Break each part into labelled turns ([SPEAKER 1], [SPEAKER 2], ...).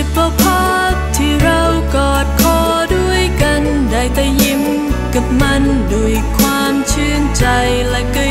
[SPEAKER 1] หยิบเอาภาพที่เรากอดคอด้วยกัน ได้แต่ยิ้มกับมันด้วยความชื่นใจและก็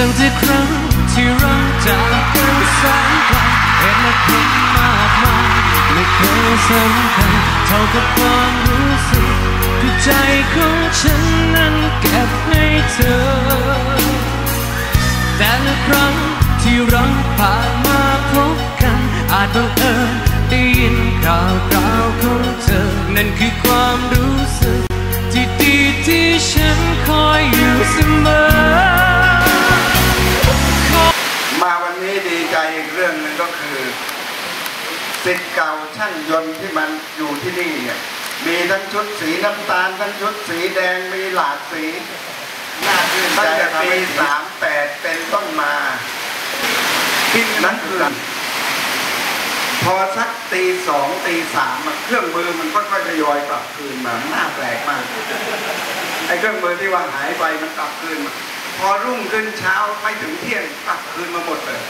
[SPEAKER 1] ตั้งแต่ค
[SPEAKER 2] รั้งที่เราจากกันแสนไกลเหตุและผลมากมายไม่เคยสำคัญเท่ากับความรู้สึกที่ใจของฉันนั้นเก็บให้เธอ แต่ละครั้งที่เราผ่านมาพบกันอาจบังเอิญได้ยินข่าวคราวของเธอ นั่นคือความรู้สึกที่ดีที่ฉันคอยอยู่เสมอา
[SPEAKER 3] ช่างยนต์ที่มันอยู่ที่นี่เนี่ยมีทั้งชุดสีน้ำตาลทั้งชุดสีแดงมีหลากสีน่าชื่นใจตั้งแต่ปีสามแปดเป็นต้นมาคิดนั้นคือพอสักตีสองตีสามเครื่องมือมันค่อยๆทยอยกลับคืนมาน่าแปลกมากไอ้เครื่องมือที่ว่าหายไปมันกลับคืนมาพอรุ่งขึ้นเช้าไม่ถึงเที่ยงกลับคืนมาหมดเลย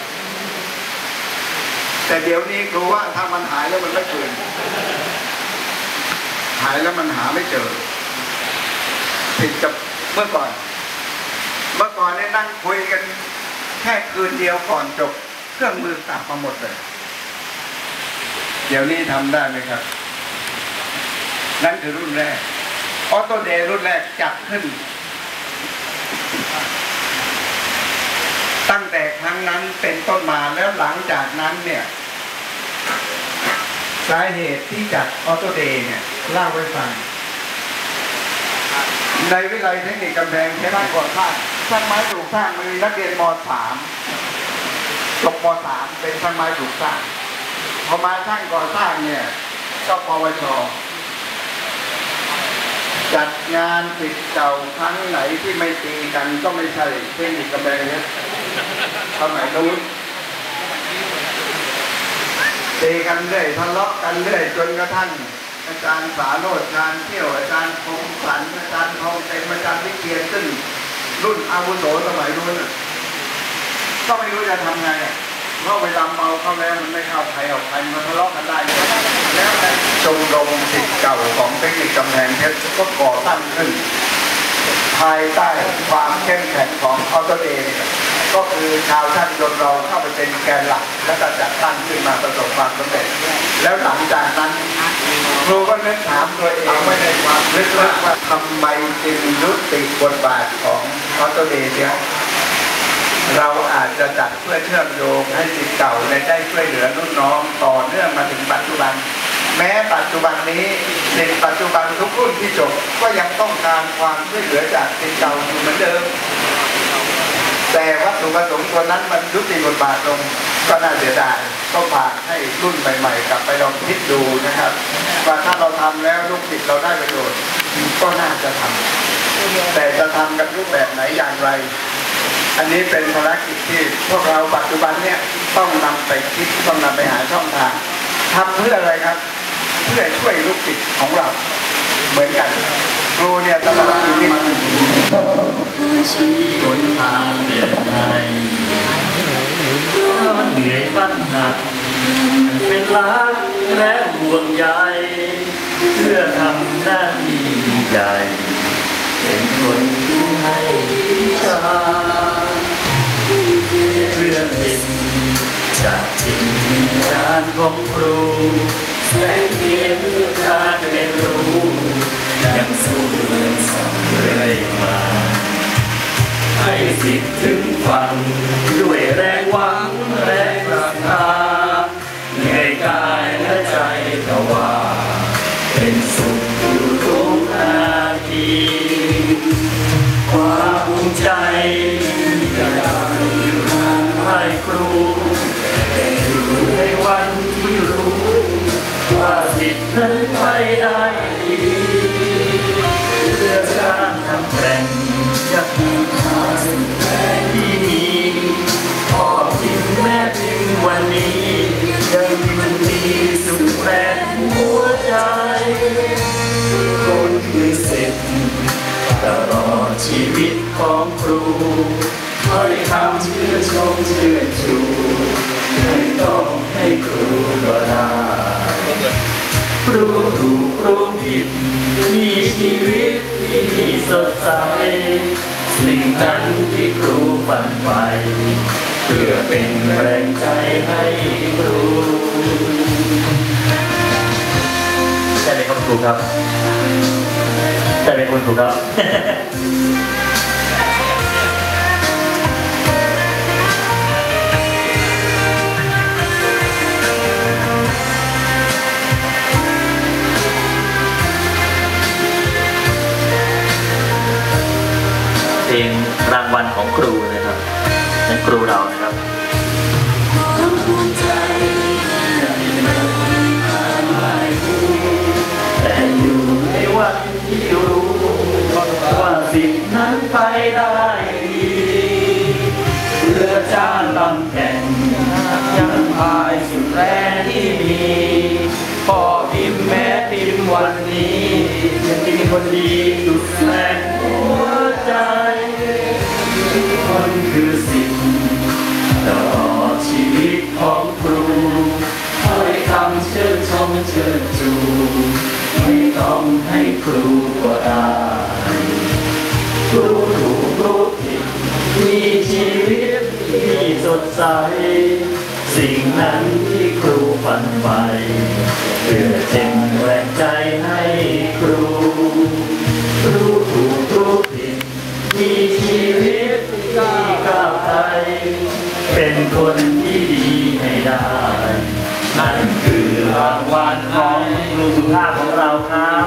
[SPEAKER 3] แต่เดี๋ยวนี้ครูว่าถ้ามันหายแล้วมันไม่คืนหายแล้วมันหาไม่เจอผิดกับเมื่อก่อน เมื่อก่อนเนี่ยนั่งคุยกัน แค่คืนเดียวก่อนจบ เครื่องมือกลับมาหมดเลยเดี๋ยวนี้ทำได้ไหมครับ นั่นคือรุ่นแรกออโตเดย์รุ่นแรกจัดขึ้น ตั้งแต่ครั้งนั้นเป็นต้นมาแล้วหลังจากนั้นเนี่ยสาเหตุที่จัดออโตเดย์เนี่ยเล่าไว้ฟัง ในวิทยาลัยเทคนิคกำแพงเพชรก่อสร้างช่างไม้ปลูกสร้างมีนักเรียนม .3 จบม .3 เป็นช่างไม้ปลูกสร้างพอมาช่างก่อสร้างเนี่ยก็ปวชจัดงานปิดเก่าครั้งไหนที่ไม่ตีกันก็ไม่ใช่เทคนิคกำแพงเพชร สมัยนู้นตีกันเรื่อยทะเลาะกันเรื่อยจนกระทั่งอาจารย์สาโรจน์อาจารย์เที่ยวอาจารย์คงสันอาจารย์ทองเต็มอาจารย์วิเชียรซึ่งรุ่นอาวุโสสมัยนู้นก็ไม่รู้จะทำไงเพราะเวลาเมาเข้าแล้วมันไม่เข้าใครออกใครมันทะเลาะกันได้แล้วแต่ชมรมสิทธิ์เก่าของเทคนิคกำแพงเพชรก็ก่อตั้งขึ้น ภายใต้ความเข้มแข็งของออโตเดย์ ก็คือชาวช่างยนเราเข้าไปเป็นแกนหลัก และก็จัดตั้งขึ้นมาประสบความสำเร็จ แล้วหลังจากนั้นครูก็นึกถามตัวเองไม่ในความลึกว่าทำไมจึงยุติบทบาทของออโตเดเนี่ยเราอาจจะจัดเพื่อเชื่อมโยงให้สิทธิ์เก่าและได้ช่วยเหลือรุ่นน้องต่อเนื่องมาถึงปัจจุบัน แม้ปัจจุบันนี้เด็กปัจจุบันทุกรุ่นที่จบก็ยังต้องการความช่วยเหลือจากสิทธิ์เก่าอยู่เหมือนเดิม แต่วัตถุประสงค์ตัวนั้นมันยุติบทบาทลงก็น่าเสียดายก็ฝากให้รุ่นใหม่ๆกลับไปลองคิดดูนะครับ ว่าถ้าเราทำแล้วลูกศิษย์เราได้ประโยชน์ก็น่าจะทำแต่จะทำกันรูปแบบไหนอย่างไร อันนี้เป็นภารกิจที่พวกเราปัจจุบันเนี่ยต้องนำไปคิดต้องนำไปหาช่องทางทำเพื่ออะไรครับ เพื่อช่วยลูกศิษย์ของเราเหมือนกันครูเนี่ยตลอดชีวิต ชี้
[SPEAKER 4] หนทางเดินไทยเหนื่อยบ้านหนัก เป็นรักและห่วงใยเพื่อทำหน้าที่ใหญ่เป็นคนที่ให้ชาเพื่อเป็นจากจิตวิญญาณของครูแสงเทียนการเรียนรู้ยังสู้เรื่องสังเรื่อยมา ให้สิทธิ์ถึงฟัง ด้วยแรงหวังแรงศรัทธาเหนื่อยกายและใจก็ว่า เป็นสุขอยู่ทุกนาทีความภูมิใจจะได้ให้ครูแต่อยู่ในวันที่รู้ว่าสิทธิ์นั้น ของครูถ้คำชื่อชมชื่อชูไม่ต้องให้ครูก็ได้รู้ถูกรู้ผิดมีชีวิตที่สดใสสิ่งนั้นที่ครูฝันไปเพื่อเป็นแรงใจให้ครูใช่ไหมครับครูครับใช่ไหมคุณครูครับ เพลงรางวัลของครูนะครับนั่นครูเรานะครับแต่อยู่ในวันที่รู้ว่าสิ่งนั้นไป คือสิ่งตลอดชีวิตของครูถ้อยคำเชิญชมเชิญชูไม่ต้องให้ครูก็ได้รู้ถูกรู้ผิดมีชีวิตที่สดใส สิ่งนั้นที่ครูฝันไปเพื่อเป็นแรงใจให้ เป็นคนที่ดีให้ได้ นั่นคือรางวัลของครูสุภาพของเราครับ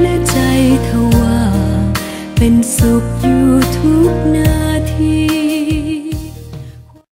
[SPEAKER 4] ในใจทว่า เป็นสุขอยู่ทุกนาที